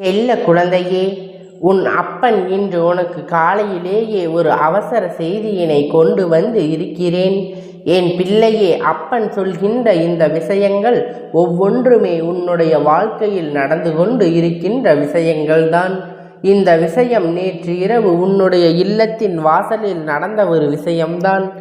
எல்ல குழந்தையே உன் அப்பன் இன்று உனக்கு காலையிலேயே ஒரு அவசர செய்தியினை கொண்டு வந்து இருக்கிறேன். என் பிள்ளையே அப்பன் சொல்கின்ற இந்த விஷயங்கள் ஒவ்வொன்றுமே உன்னுடைய வாழ்க்கையில் நடந்து கொண்டு இருக்கின்ற விஷயங்கள்தான். இந்த விஷயம் நேற்று இரவு உன்னுடைய இல்லத்தின் வாசலில் நடந்த ஒரு விஷயம்தான்.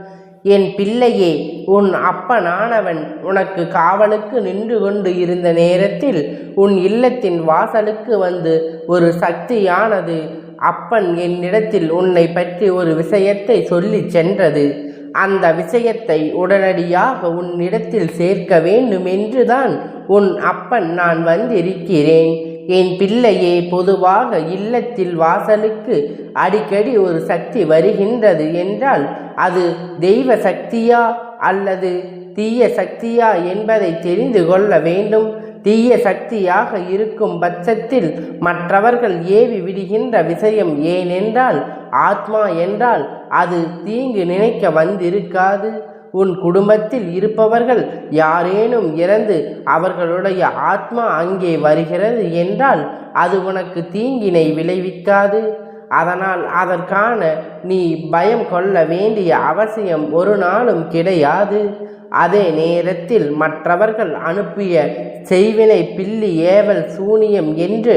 என் பிள்ளையே உன் அப்பனானவன் உனக்கு காவலுக்கு நின்று கொண்டு இருந்த நேரத்தில் உன் இல்லத்தின் வாசலுக்கு வந்து ஒரு சக்தியானது அப்பன் என்னிடத்தில் உன்னை பற்றி ஒரு விஷயத்தை சொல்லிச் சென்றது. அந்த விஷயத்தை உடனடியாக உன்னிடத்தில் சேர்க்க வேண்டும் என்றுதான் உன் அப்பன் நான் வந்திருக்கிறேன். என் பிள்ளையே பொதுவாக இல்லத்தில் வாசலுக்கு அடிக்கடி ஒரு சக்தி வருகின்றது என்றால் அது தெய்வ சக்தியா அல்லது தீய சக்தியா என்பதை தெரிந்து கொள்ள வேண்டும். தீய சக்தியாக இருக்கும் பட்சத்தில் மற்றவர்கள் ஏவி விடுகின்ற விஷயம் ஏனென்றால் ஆத்மா என்றால் அது தீங்கு நினைக்க வந்திருக்காது. உன் குடும்பத்தில் இருப்பவர்கள் யாரேனும் இறந்து அவர்களுடைய ஆத்மா அங்கே வருகிறது என்றால் அது உனக்கு தீங்கினை விளைவிக்காது. அதனால் அதற்கான நீ பயம் கொள்ள வேண்டிய அவசியம் ஒரு நாளும் கிடையாது. அதே நேரத்தில் மற்றவர்கள் அனுப்பிய செய்வினை பில்லி ஏவல் சூனியம் என்று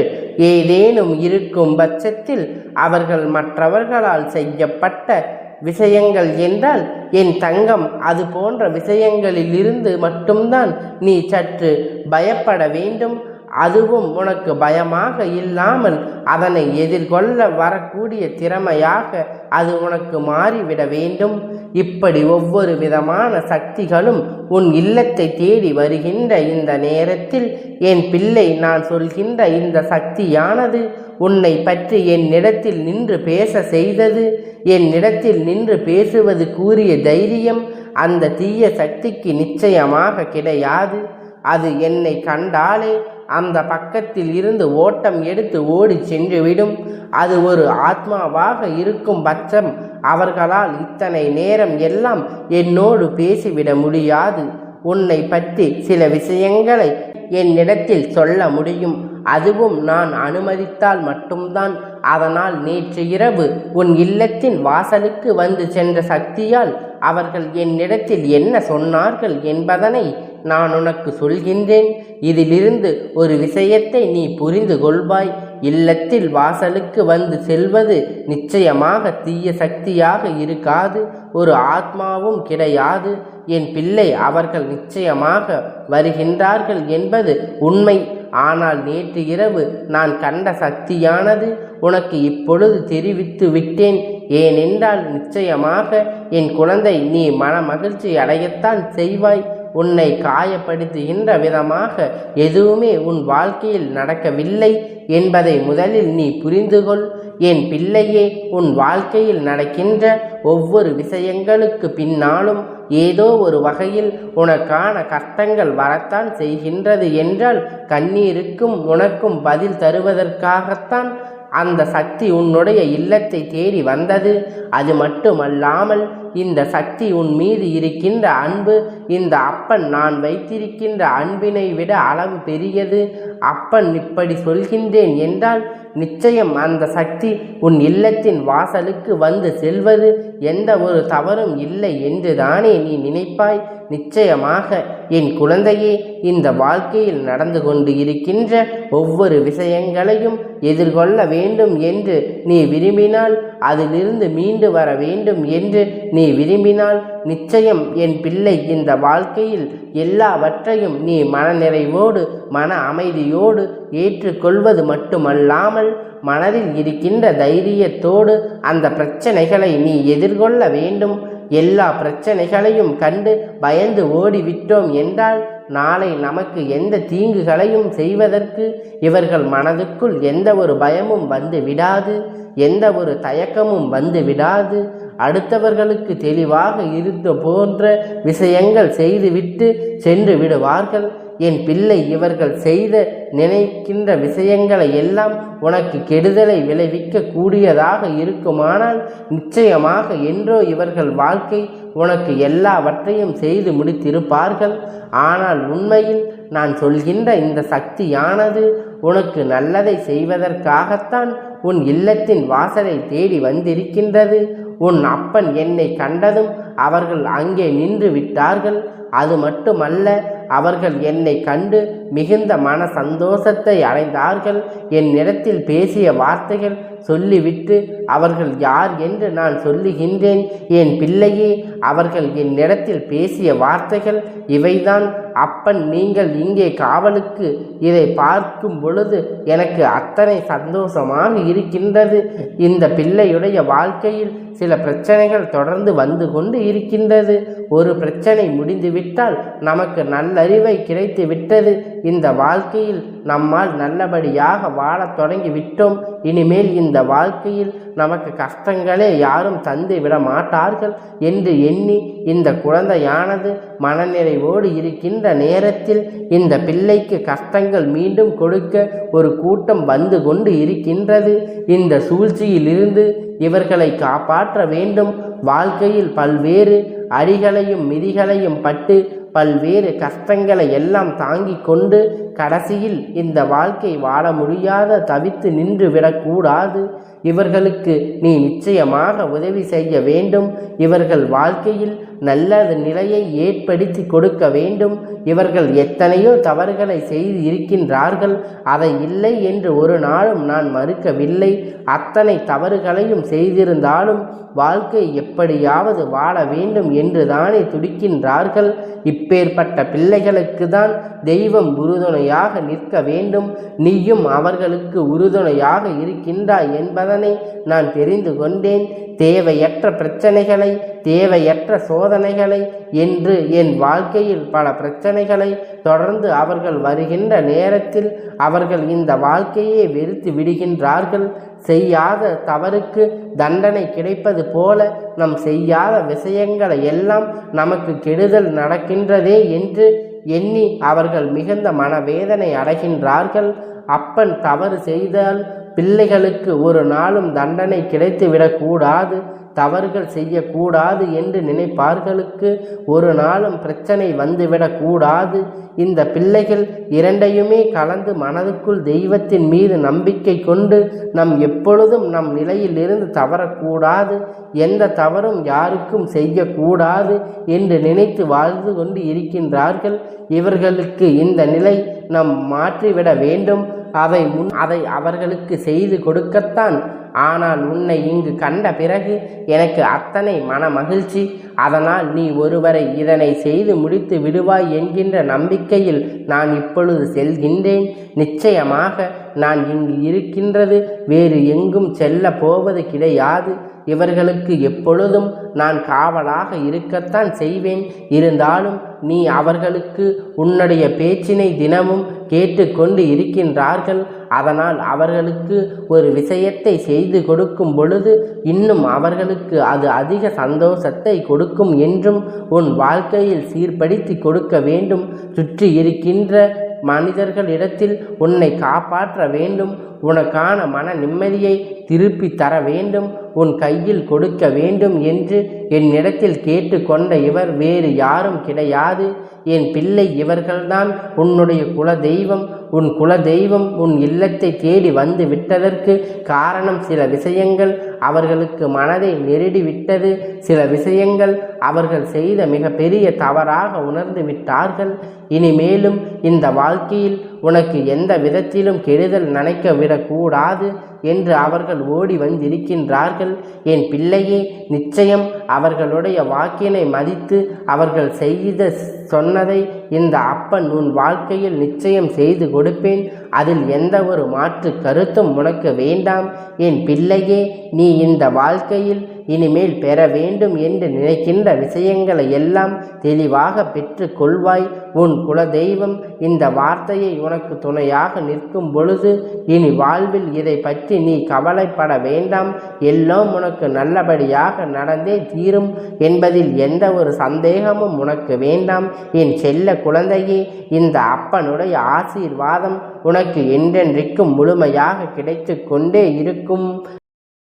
ஏதேனும் இருக்கும் பட்சத்தில் அவர்கள் மற்றவர்களால் செய்யப்பட்ட விஷயங்கள் என்றால் என் தங்கம் அது போன்ற விஷயங்களில் இருந்து மட்டும்தான் நீ சற்று பயப்பட வேண்டும். அதுவும் உனக்கு பயமாக இல்லாமல் அதனை எதிர்கொள்ள வரக்கூடிய திறமையாக அது உனக்கு மாறிவிட வேண்டும். இப்படி ஒவ்வொரு விதமான சக்திகளும் உன் இல்லத்தை தேடி வருகின்ற இந்த நேரத்தில் என் பிள்ளை நான் சொல்கின்ற இந்த சக்தியானது உன்னை பற்றி என்னிடத்தில் நின்று பேச செய்தது என்னிடத்தில் நின்று பேசுவது கூறிய தைரியம் அந்த தீய சக்திக்கு நிச்சயமாக கிடையாது. அது என்னை கண்டாலே அந்த பக்கத்தில் இருந்து ஓட்டம் எடுத்து ஓடி சென்றுவிடும். அது ஒரு ஆத்மாவாக இருக்கும் பட்சம் அவர்களால் இத்தனை நேரம் எல்லாம் என்னோடு பேசிவிட முடியாது. உன்னை பற்றி சில விஷயங்களை என்னிடத்தில் சொல்ல முடியும். அதுவும் நான் அனுமதித்தால் மட்டும்தான். அதனால் நேற்று இரவு உன் இல்லத்தின் வாசலுக்கு வந்து சென்ற சக்தியால் அவர்கள் என்னிடத்தில் என்ன சொன்னார்கள் என்பதனை நான் உனக்கு சொல்கின்றேன். இதிலிருந்து ஒரு விஷயத்தை நீ புரிந்து கொள்வாய். இல்லத்தில் வாசலுக்கு வந்து செல்வது நிச்சயமாக தீய சக்தியாக இருக்காது. ஒரு ஆத்மாவும் கிடையாது. என் பிள்ளை அவர்கள் நிச்சயமாக வருகின்றார்கள் என்பது உண்மை. ஆனால் நேற்று இரவு நான் கண்ட சக்தியானது உனக்கு இப்பொழுது தெரிவித்து விட்டேன். ஏனென்றால் நிச்சயமாக என் குழந்தை நீ மன மகிழ்ச்சி அடையத்தான் செய்வாய். உன்னை காயப்படுத்துகின்ற விதமாக எதுவுமே உன் வாழ்க்கையில் நடக்கவில்லை என்பதை முதலில் நீ புரிந்துகொள். என் பிள்ளையே உன் வாழ்க்கையில் நடக்கின்ற ஒவ்வொரு விஷயங்களுக்கு பின்னாலும் ஏதோ ஒரு வகையில் உனக்கான கஷ்டங்கள் வரத்தான் செய்கின்றது என்றால் கண்ணீருக்கும் உனக்கும் பதில் தருவதற்காகத்தான் அந்த சக்தி உன்னுடைய இல்லத்தை தேடி வந்தது. அது மட்டுமல்லாமல் இந்த சக்தி உன் மீது இருக்கின்ற அன்பு இந்த அப்பன் நான் வைத்திருக்கின்ற அன்பினை விட அளவு பெரியது. அப்பன் இப்படி சொல்கின்றேன் என்றால் நிச்சயம் அந்த சக்தி உன் இல்லத்தின் வாசலுக்கு வந்து செல்வது எந்த ஒரு தவறும் இல்லை என்று தானே நீ நினைப்பாய். நிச்சயமாக என் குழந்தையே இந்த வாழ்க்கையில் நடந்து கொண்டு இருக்கின்ற ஒவ்வொரு விஷயங்களையும் எதிர்கொள்ள வேண்டும் என்று நீ விரும்பினால் அதிலிருந்து மீண்டு வர வேண்டும் என்று நீ விரும்பினால் நிச்சயம் என் பிள்ளை இந்த வாழ்க்கையில் எல்லாவற்றையும் நீ மனநிறைவோடு மன அமைதியோடு ஏற்றுக்கொள்வது மட்டுமல்லாமல் மனதில் இருக்கின்ற தைரியத்தோடு அந்த பிரச்சனைகளை நீ எதிர்கொள்ள வேண்டும். எல்லா பிரச்சனைகளையும் கண்டு பயந்து ஓடிவிட்டோம் என்றால் நாளை நமக்கு எந்த தீங்குகளையும் செய்வதற்கு இவர்கள் மனதுக்குள் எந்த ஒரு பயமும் வந்து விடாது எந்த ஒரு தயக்கமும் வந்து விடாது. அடுத்தவர்களுக்கு தெளிவாக இருந்த போன்ற விஷயங்கள் செய்துவிட்டு சென்று விடுவார்கள். என் பிள்ளை இவர்கள் செய்த நினைக்கின்ற விஷயங்களை எல்லாம் உனக்கு கெடுதலை விளைவிக்க கூடியதாக இருக்குமானால் நிச்சயமாக என்றோ இவர்கள் வாழ்க்கை உனக்கு எல்லாவற்றையும் செய்து முடித்திருப்பார்கள். ஆனால் உண்மையில் நான் சொல்கின்ற இந்த சக்தியானது உனக்கு நல்லதை செய்வதற்காகத்தான் உன் இல்லத்தின் வாசலை தேடி வந்திருக்கின்றது. உன் அப்பன் என்னை கண்டதும் அவர்கள் அங்கே நின்று விட்டார்கள். அது மட்டுமல்ல அவர்கள் என்னை கண்டு மிகுந்த மன சந்தோஷத்தை அடைந்தார்கள் என்னிடத்தில் பேசிய வார்த்தைகள் சொல்லிவிட்டு அவர்கள் யார் என்று நான் சொல்லுகின்றேன். என் பிள்ளையே அவர்கள் என்னிடத்தில் பேசிய வார்த்தைகள் இவைதான். அப்பன் நீங்கள் இங்கே காவலுக்கு இதை பார்க்கும் பொழுது எனக்கு அத்தனை சந்தோஷமாக இருக்கின்றது. இந்த பிள்ளையுடைய வாழ்க்கையில் சில பிரச்சனைகள் தொடர்ந்து வந்து கொண்டு இருக்கின்றது. ஒரு பிரச்சனை முடிந்துவிட்டால் நமக்கு நல்ல நல்லறிவை கிடைத்து விட்டது. இந்த வாழ்க்கையில் நம்மால் நல்லபடியாக வாழத் தொடங்கி விட்டோம். இனிமேல் இந்த வாழ்க்கையில் நமக்கு கஷ்டங்களே யாரும் தந்து விட மாட்டார்கள் என்று எண்ணி இந்த குழந்தையானது மனநிறைவோடு இருக்கின்ற நேரத்தில் இந்த பிள்ளைக்கு கஷ்டங்கள் மீண்டும் கொடுக்க ஒரு கூட்டம் வந்து கொண்டு இருக்கின்றது. இந்த சூழ்ச்சியிலிருந்து இவர்களை காப்பாற்ற வேண்டும். வாழ்க்கையில் பல்வேறு அடிகளையும் மிதிகளையும் பட்டு பல்வேறு கஷ்டங்களை எல்லாம் தாங்கி கொண்டு கடைசியில் இந்த வாழ்க்கை வாழ முடியாத தவித்து நின்று விடக்கூடாது. இவர்களுக்கு நீ நிச்சயமாக உதவி செய்ய வேண்டும். இவர்கள் வாழ்க்கையில் நல்ல நிலையை ஏற்படுத்தி கொடுக்க வேண்டும். இவர்கள் எத்தனையோ தவறுகளை செய்து இருக்கின்றார்கள். அதை இல்லை என்று ஒரு நாளும் நான் மறுக்கவில்லை. அத்தனை தவறுகளையும் செய்திருந்தாலும் வாழ்க்கை எப்படியாவது வாழ வேண்டும் என்று தானே துடிக்கின்றார்கள். இப்பேற்பட்ட பிள்ளைகளுக்கு தான் தெய்வம் உறுதுணையாக நிற்க வேண்டும். நீயும் அவர்களுக்கு உறுதுணையாக இருக்கின்றாய் என்பதனை நான் தெரிந்து கொண்டேன். தேவையற்ற பிரச்சனைகளை தேவையற்ற சோதனைகளை என்று என் வாழ்க்கையில் பல பிரச்சனைகளை தொடர்ந்து அவர்கள் வருகின்ற நேரத்தில் அவர்கள் இந்த வாழ்க்கையே வெறுத்து விடுகின்றார்கள். செய்யாத தவறுக்கு தண்டனை கிடைப்பது போல நம் செய்யாத விஷயங்களை எல்லாம் நமக்கு கெடுதல் நடக்கின்றதே என்று எண்ணி அவர்கள் மிகுந்த மனவேதனை அடைகின்றார்கள். அப்பன் தவறு செய்தால் பிள்ளைகளுக்கு ஒரு நாளும் தண்டனை கிடைத்துவிடக்கூடாது. தவறுகள் செய்யக்கூடாது என்று நினைப்பார்களுக்கு ஒரு நாளும் பிரச்சனை வந்துவிடக்கூடாது. இந்த பிள்ளைகள் இரண்டையுமே கலந்து மனதுக்குள் தெய்வத்தின் மீது நம்பிக்கை கொண்டு நம் எப்பொழுதும் நம் நிலையில் இருந்து தவறக்கூடாது. எந்த தவறும் யாருக்கும் செய்யக்கூடாது என்று நினைத்து வாழ்ந்து கொண்டு இருக்கின்றார்கள். இவர்களுக்கு இந்த நிலை நம் மாற்றிவிட வேண்டும். அதை முன் அதை அவர்களுக்கு செய்து கொடுக்கத்தான் ஆனால் உன்னை இங்கு கண்ட பிறகு எனக்கு அத்தனை மன மகிழ்ச்சி. அதனால் நீ ஒருவரை இதனை செய்து முடித்து விடுவாய் என்கின்ற நம்பிக்கையில் நான் இப்பொழுது செல்கின்றேன். நிச்சயமாக நான் இங்கு இருக்கின்றது வேறு எங்கும் செல்ல போவது கிடையாது. இவர்களுக்கு எப்பொழுதும் நான் காவலாக இருக்கத்தான் செய்வேன். இருந்தாலும் நீ அவர்களுக்கு உன்னுடைய பேச்சினை தினமும் கேட்டுக்கொண்டு இருக்கின்றார்கள். அதனால் அவர்களுக்கு ஒரு விஷயத்தை செய்து கொடுக்கும் பொழுது இன்னும் அவர்களுக்கு அது அதிக சந்தோஷத்தை கொடுக்கும் என்றும் உன் வாழ்க்கையில் சீர்படுத்தி கொடுக்க வேண்டும். சுற்றி இருக்கின்ற மனிதர்களிடத்தில் உன்னை காப்பாற்ற வேண்டும். உனக்கான மன நிம்மதியை திருப்பி தர வேண்டும் உன் கையில் கொடுக்க வேண்டும் என்று என்னிடத்தில் கேட்டுக்கொண்ட இவர் வேறு யாரும் கிடையாது. என் பிள்ளை இவர்கள்தான் உன்னுடைய குல தெய்வம் உன் குல தெய்வம் உன் இல்லத்தை தேடி வந்து விட்டதற்கு காரணம் சில விஷயங்கள் அவர்களுக்கு மனதை நெருடி விட்டது. சில விஷயங்கள் அவர்கள் செய்த மிக பெரிய தவறாக உணர்ந்து விட்டார்கள். இனிமேலும் இந்த வாழ்க்கையில் உனக்கு எந்த விதத்திலும் கெடுதல் நினைக்க விடக்கூடாது. என்று அவர்கள் ஓடி வந்திருக்கின்றார்கள். என் பிள்ளையே நிச்சயம் அவர்களுடைய வாக்கினை மதித்து அவர்கள் செய்த சொன்னதை இந்த அப்பன் உன் வாழ்க்கையில் நிச்சயம் செய்து கொடுப்பேன். அதில் எந்த ஒரு மாற்று கருத்தும் உனக்கு வேண்டாம். என் பிள்ளையே நீ இந்த வாழ்க்கையில் இனிமேல் பெற வேண்டும் என்று நினைக்கின்ற விஷயங்களை எல்லாம் தெளிவாக பெற்று கொள்வாய். உன் குலதெய்வம் இந்த வார்த்தையை உனக்கு துணையாக நிற்கும் பொழுது இனி வாழ்வில் இதை பற்றி பற்றி நீ கவலைப்பட வேண்டாம். எல்லாம் உனக்கு நல்லபடியாக நடந்தே தீரும் என்பதில் எந்த ஒரு சந்தேகமும் உனக்கு வேண்டாம். என் செல்ல குழந்தையே இந்த அப்பனுடைய ஆசீர்வாதம் உனக்கு என்றென்றைக்கும் முழுமையாக கிடைத்து கொண்டே இருக்கும்.